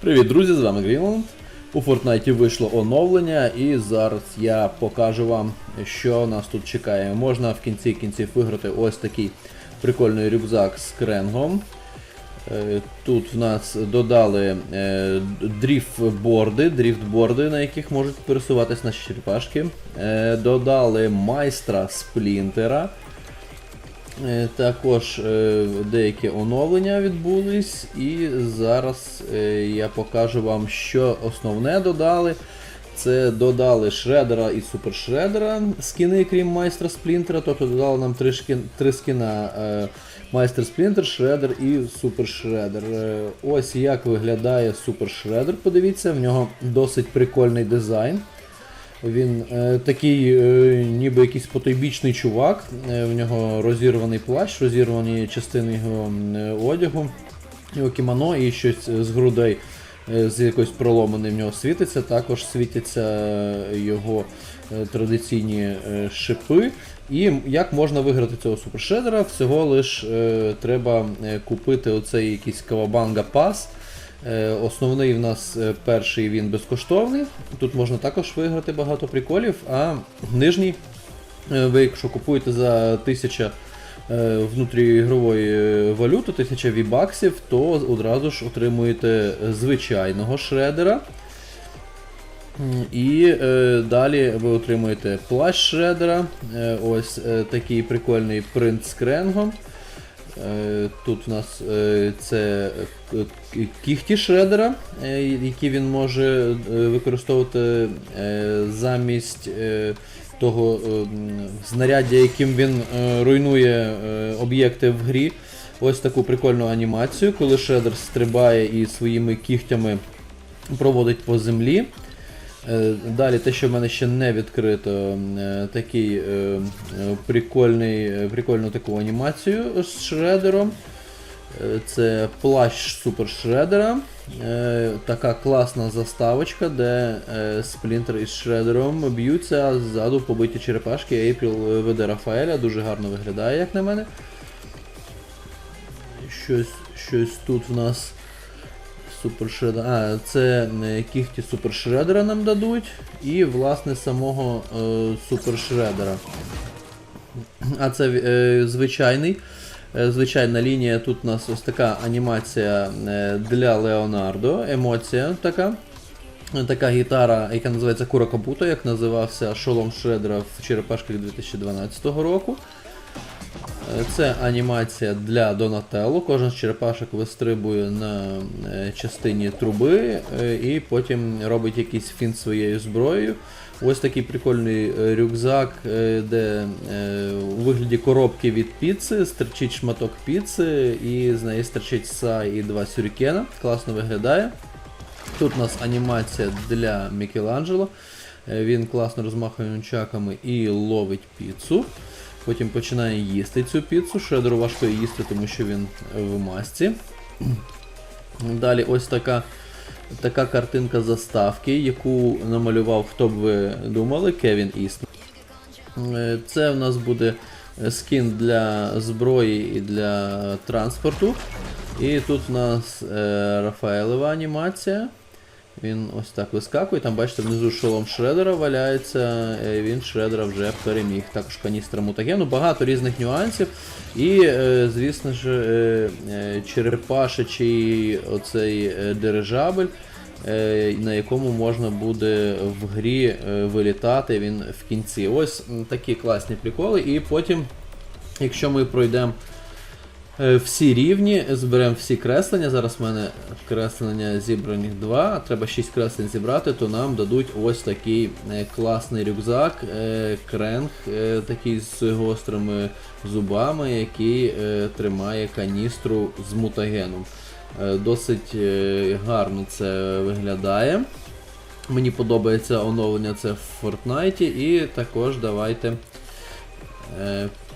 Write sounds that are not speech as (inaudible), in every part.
Привіт, друзі! З вами Грінланд. У Фортнайті вийшло оновлення, і зараз я покажу вам, що нас тут чекає. Можна в кінці кінців виграти ось такий прикольний рюкзак з кренгом. Е, Тут в нас додали е, дріфтборди, дріфтборди, на яких можуть пересуватись наші черепашки. Е, Додали майстра сплінтера. Е, Також е, деякі оновлення відбулись, і зараз е, я покажу вам, що основне додали. Це додали шредера і супершредера скіни, крім майстра сплінтера. Тобто додали нам три, шкін, три скіна майстер сплінтер, шредер і супершредер. Ось як виглядає супершредер. Подивіться, в нього досить прикольний дизайн. Він е, такий, е, ніби якийсь потойбічний чувак. Е, в нього розірваний плащ, розірвані частини його е, одягу, його кімоно і щось з грудей е, з якоюсь проломаним в нього світиться. Також світяться е, його е, традиційні е, шипи. І як можна виграти цього супершедера? Всього лиш е, треба е, купити оцей якийсь Кавабанга пас. Е, Основний в нас е, перший він безкоштовний. Тут можна також виграти багато приколів, а нижній, е, ви якщо купуєте за 1000 е, внутріігрової е, валюти, 1000 вібаксів, то одразу ж отримуєте звичайного шредера. І е, далі ви отримуєте плащ шредера, ось е, такий прикольний принт з кренгом. Е, Тут в нас е, це е, кіхті шредера, які він може використовувати замість того знаряддя, яким він руйнує об'єкти в грі. Ось таку прикольну анімацію, коли шредер стрибає і своїми кігтями проводить по землі. Е, Далі те, що в мене ще не відкрито, е, такий е, прикольний, прикольну таку анімацію з шредером. Це плащ супер шредера. Така класна заставочка, де сплінтер із шредером б'ються, ззаду побиті черепашки. Ейпріл веде Рафаеля, дуже гарно виглядає, як на мене. Щось, щось тут в нас. Супершредер. А, це е, кіхті супершредера нам дадуть. І, власне, самого е, супершредера. А це е, звичайний. е, Звичайна лінія. Тут у нас ось така анімація е, для Леонардо. Емоція така. Така гітара, яка називається Кура Капуто, як називався шолом Шредера в черепашках 2012 року. Це анімація для Донателло. Кожен з черепашок вистрибує на е, частині труби е, і потім робить якийсь фінт своєю зброєю. Ось такий прикольний е, рюкзак, де у вигляді коробки від піци стерчить шматок піци, і з неї стерчить са і два сюрікена. Класно виглядає. Тут у нас анімація для Мікеланджело. Він класно розмахує нунчаками і ловить піцу. Потім починає їсти цю піцу. Шредеру важко їсти, тому що він е, в масці. (clears throat) Далі ось така, така картинка заставки, яку намалював, хто б ви думали, Кевін Іст. Е, Це в нас буде скін для зброї і для транспорту. І тут в нас е, Рафаелева анімація. Він ось так вискакує. Там бачите, внизу шолом Шредера валяється. е, Він Шредера вже переміг. Також каністра мутагену. Багато різних нюансів. І, е, звісно ж, е, черепашечий оцей дирижабель, на якому можна буде в грі вилітати він в кінці. Ось такі класні приколи. І потім, якщо ми пройдемо. Е, Всі рівні, зберемо всі креслення. Зараз в мене креслення зібраних 2, треба 6 креслень зібрати, то нам дадуть ось такий е, класний рюкзак, е, кренг, такий з гострими зубами, який тримає каністру з мутагеном. Досить гарно це виглядає. Мені подобається оновлення це в Fortnite і також давайте.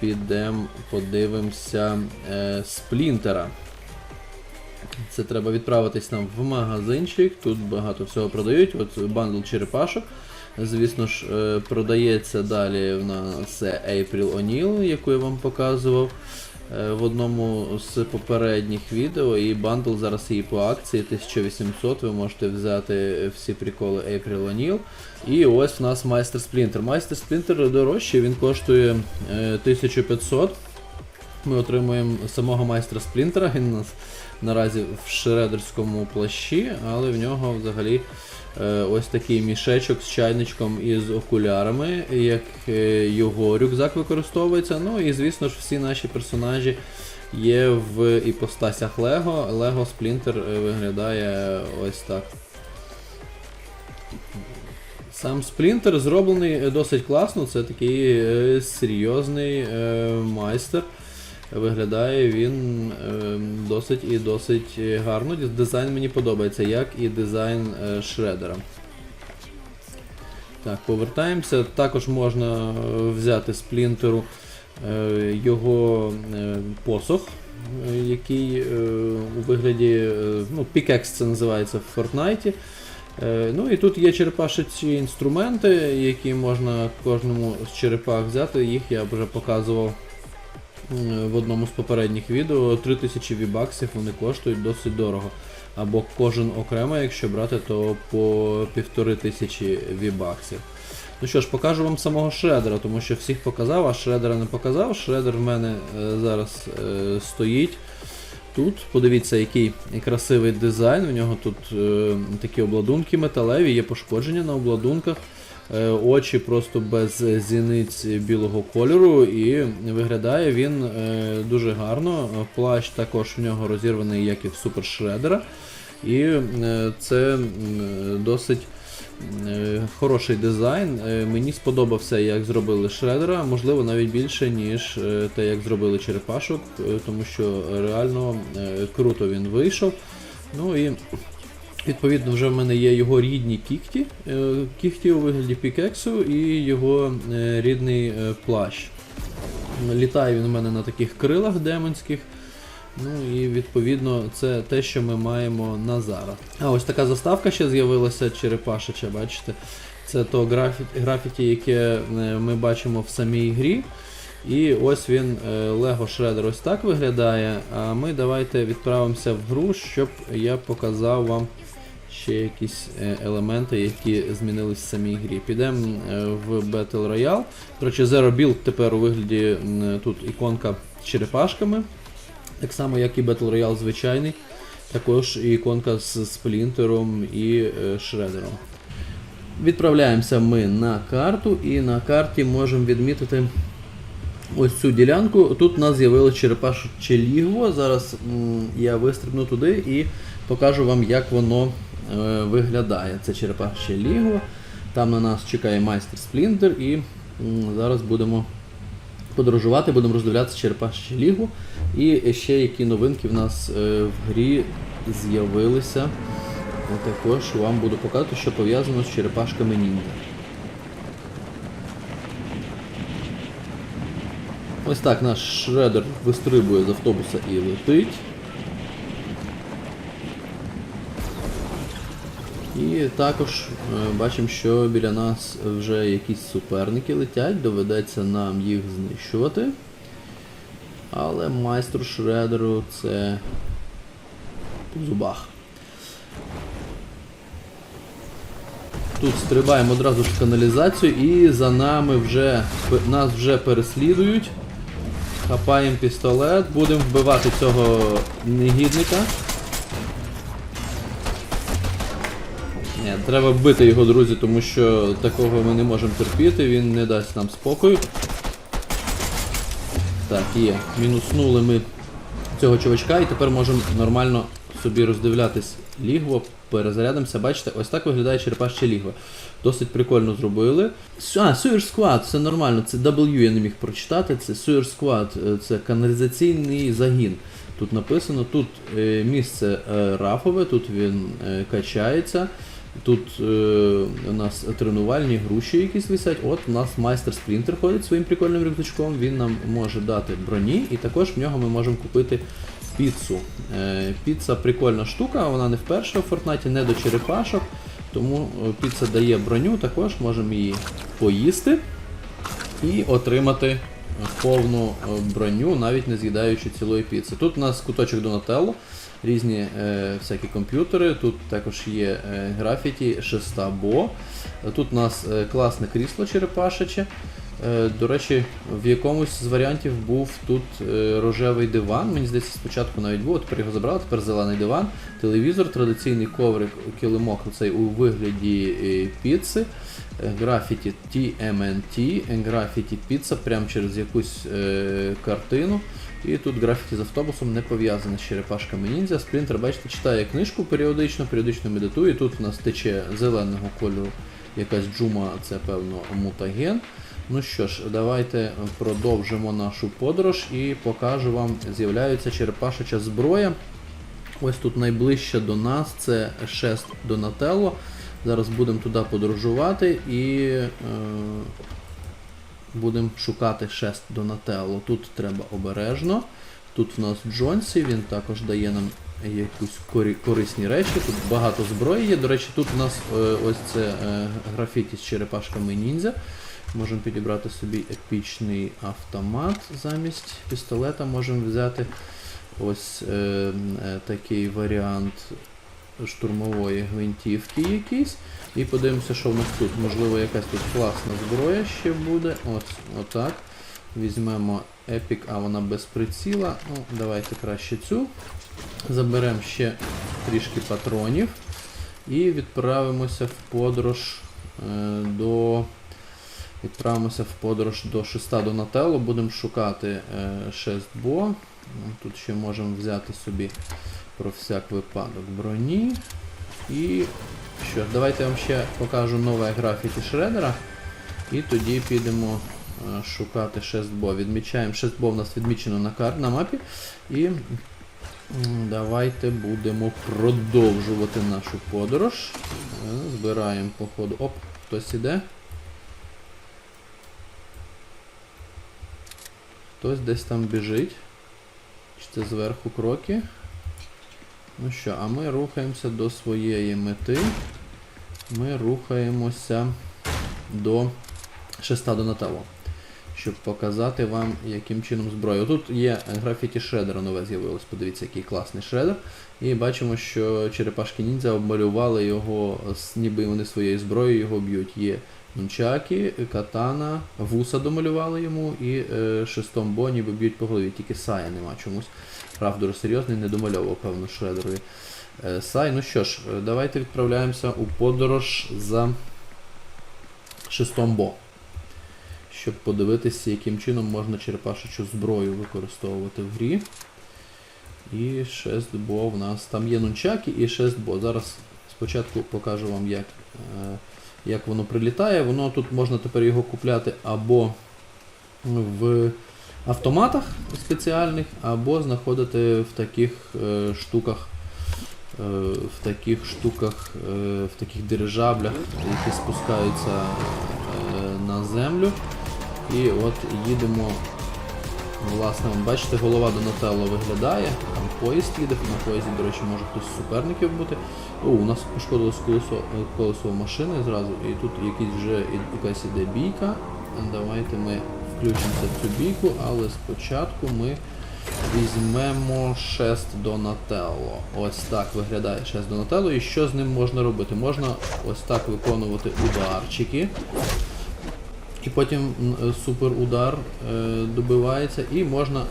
Підемо, подивимося е, сплінтера. Це треба відправитись нам в магазинчик. Тут багато всього продають. От бандл черепашок. Звісно ж, е, продається далі в нас April O'Neil, яку я вам показував. Е, в одному з попередніх відео, і бандл зараз її по акції 1800. Ви можете взяти всі приколи April O'Neil. І ось в нас майстер Splinter. Майстер Splinter дорожчий, він коштує е, 1500. Ми отримуємо самого майстра Сплінтера. Він у нас наразі в шредерському плащі, але в нього взагалі е, ось такий мішечок з чайничком і з окулярами, як е, його рюкзак використовується. Ну і звісно ж всі наші персонажі є в іпостасях Лего. Лего Сплінтер е, виглядає ось так. Сам Сплінтер зроблений е, досить класно, це такий е, серйозний е, майстер. Виглядає він е, досить і досить е, гарно. Дизайн мені подобається, як і дизайн е, шредера. Так, повертаємося. Також можна е, взяти з плінтеру його посох, який у вигляді, ну, pickaxe це називається в. Е, Ну і тут є черепашечі інструменти, які можна кожному з черепах взяти. Їх я вже показував в одному з попередніх відео. 3000 вібаксів вони коштують досить дорого. Або кожен окремо, якщо брати, то по 1500 вібаксів. Ну що ж, покажу вам самого шредера, тому що всіх показав, а шредера не показав. Шредер в мене е, зараз е, стоїть тут. Подивіться, який красивий дизайн. У нього тут е, такі обладунки металеві, є пошкодження на обладунках. Е, очі просто без зіниць білого кольору, і виглядає він е, дуже гарно. Плащ також в нього розірваний, як і в Супер Шредера. І е, це досить хороший дизайн. Мені сподобався, як зробили Шредера, можливо, навіть більше, ніж те, як зробили черепашок, тому що реально круто він вийшов. Ну і Відповідно, вже в мене є його рідні кіхті, е, у вигляді пікексу і його е, рідний е, плащ. Літає він у мене на таких крилах демонських. Ну і відповідно це те, що ми маємо на зараз. А ось така заставка ще з'явилася черепашеча, бачите? Це то графіті, яке ми бачимо в самій грі. І ось він Lego Shredder ось так виглядає. А ми давайте відправимося в гру, щоб я показав вам ще якісь е, елементи, які змінились в самій грі. Підемо е, в Battle Royale. Коротше, Zero Build тепер у вигляді тут іконка з черепашками. Так само, як і Battle Royale звичайний. Також іконка з сплінтером і е, шредером. Відправляємося ми на карту, і на карті можемо відмітити ось цю ділянку. Тут у нас з'явилось черепашече лігво. Зараз я вистрибну туди і покажу вам, як воно виглядає. Це черепашече лігво. Там на нас чекає майстер Сплінтер, і зараз будемо подорожувати, будемо роздивлятися черепашече лігво. І ще які новинки в нас е, в грі з'явилися. Також вам буду показувати, що пов'язано з черепашками ніндзя. Ось так наш шредер вистрибує з автобуса і летить. І також е, бачимо, що біля нас вже якісь суперники летять, доведеться нам їх знищувати. Але майстру шредеру це по зубах. Тут стрибаємо одразу в каналізацію і за нами вже нас вже переслідують. Хапаємо пістолет, будемо вбивати цього негідника. Треба вбити його, друзі, тому що такого ми не можемо терпіти, він не дасть нам спокою. Так, є. Мінуснули ми цього чувачка і тепер можемо нормально собі роздивлятись лігво, перезарядимося. Бачите, ось так виглядає черепаще лігво. Досить прикольно зробили. А, Sewer Squad, це нормально, це W я не міг прочитати. Це Sewer Squad, е, це каналізаційний загін. Тут написано, тут е, місце е, рафове, тут він качається. Тут е, у нас тренувальні груші якісь висять. От у нас майстер Сплінтер ходить своїм прикольним рюкзачком. Він нам може дати броні, і також в нього ми можемо купити піцу. Е, піца прикольна штука, вона не вперше в Фортнаті, не до черепашок. Тому е, піца дає броню, також можемо її поїсти і отримати повну е, броню, навіть не з'їдаючи цілої піци. Тут у нас куточок Donatello, різні е, всякі комп'ютери, тут також є е, графіті, шеста Бо. Тут у нас е, класне крісло черепашече. Е, До речі, в якомусь з варіантів був тут е, рожевий диван. Мені здається, спочатку навіть був, тепер його забрали, тепер зелений диван, телевізор, традиційний коврик, килимок цей у вигляді е, піци, графіті TMNT, графіті піца прямо через якусь картину. І тут графіті з автобусом не пов'язане з черепашками ніндзя. Спринтер, бачите, читає книжку періодично, періодично медитує. Тут у нас тече зеленого кольору якась джума, це певно мутаген. Ну що ж, давайте продовжимо нашу подорож і покажу вам, з'являється черепашеча зброя. Ось тут найближче до нас це шест Донателло. Зараз будемо туди подорожувати і е, будемо шукати шест Донателло. Тут треба обережно. Тут в нас Джонсі, він також дає нам корі- корисні речі. Тут багато зброї є. До речі, тут у нас е, ось це е, графіті з черепашками ніндзя. Можемо підібрати собі епічний автомат замість пістолета. Можемо взяти ось е, такий варіант штурмової гвинтівки якийсь. І подивимося, що в нас тут. Можливо, якась тут класна зброя ще буде. Ось, отак. Візьмемо Epic, а вона без приціла. Ну, давайте краще цю. Заберемо ще трішки патронів. І відправимося в подорож е, до. Відправимося в подорож до шеста Донателло, будемо шукати е, Бо. Тут ще можемо взяти собі про всяк випадок броні. І що давайте я вам ще покажу нове графіті Шредера. І тоді підемо е, шукати шест Бо. Відмічаємо, шест Бо в нас відмічено на, кар... на мапі. І давайте будемо продовжувати нашу подорож. Е, Збираємо по ходу. Оп, хтось іде. Хтось десь там біжить. Чи це зверху кроки? Ну що, а ми рухаємося до своєї мети. Ми рухаємося до шеста Донателло. Щоб показати вам, яким чином зброя. Тут є графіті шредера нове з'явилось. Подивіться, який класний шредер. І бачимо, що черепашки ніндзя обмалювали його, ніби вони своєю зброєю його б'ють. Є нунчаки, катана, вуса домалювали йому і е, шестом бо ніби б'ють по голові. Тільки Сая нема чомусь. Правда, серйозний, не домальовував, певно, шредерові. Е, Сай, ну що ж, е, давайте відправляємося у подорож за шестом бо. Щоб подивитися, яким чином можна черепашечу зброю використовувати в грі. І шест бо в нас. Там є нунчаки і шест бо. Зараз спочатку покажу вам, як, е, як воно прилітає. Воно тут можна тепер його купляти або в автоматах спеціальних, або знаходити в таких е, штуках. е, В таких штуках, в таких дирижаблях, які спускаються на землю. І от їдемо. Власне, бачите, голова Донателло виглядає, там поїзд їде, на поїзді, до речі, може хтось з суперників бути. О, у нас пошкодилось колесо, е, колесо машини зразу, і тут якийсь вже якась іде бійка. Давайте ми включимося в цю бійку, але спочатку ми візьмемо шест Донателло. Ось так виглядає шест Донателло. І що з ним можна робити? Можна ось так виконувати ударчики. І потім е, суперудар е, добивається і можна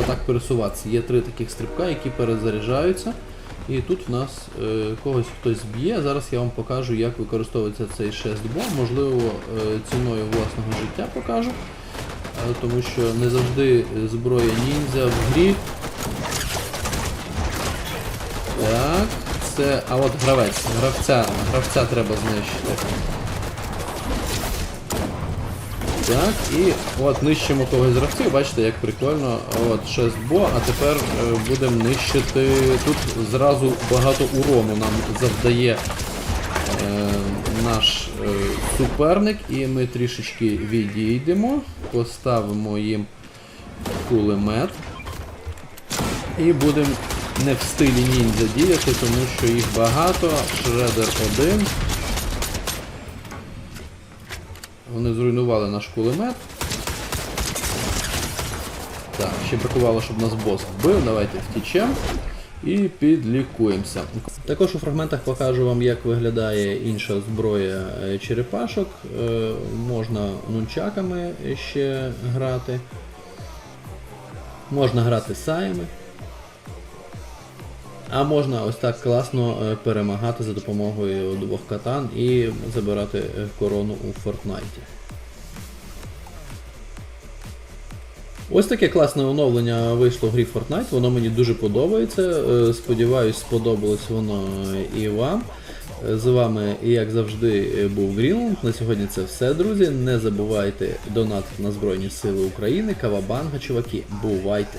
отак пересуватися. Є три таких стрибка, які перезаряджаються. І тут в нас е, когось хтось б'є. Зараз я вам покажу, як використовується цей шестбом. Можливо, ціною власного життя покажу. Тому що не завжди зброя ніндзя в грі. Так, це. А от гравець. Гравця, гравця треба знищити. Так, і от нищимо когось гравців, бачите, як прикольно. От шест бо, а тепер е, будемо нищити. Тут зразу багато урону нам завдає е, наш е, суперник, і ми трішечки відійдемо, поставимо їм кулемет. І будемо не в стилі ніндзя діяти, тому що їх багато. Шредер один. Вони зруйнували наш кулемет. Так, ще бракувало, щоб нас бос вбив. Давайте втічемо і підлікуємося. Також у фрагментах покажу вам, як виглядає інша зброя е, черепашок. Е, Можна нунчаками ще грати. Можна грати саями. А можна ось так класно е, перемагати за допомогою двох катан і забирати е, корону у Фортнайті. Ось таке класне оновлення вийшло в грі Fortnite, воно мені дуже подобається. Е, Сподіваюсь, сподобалось воно і вам. З вами, як завжди, був Грінланд. На сьогодні це все, друзі. Не забувайте донатити на Збройні Сили України, Кавабанга, чуваки. Бувайте!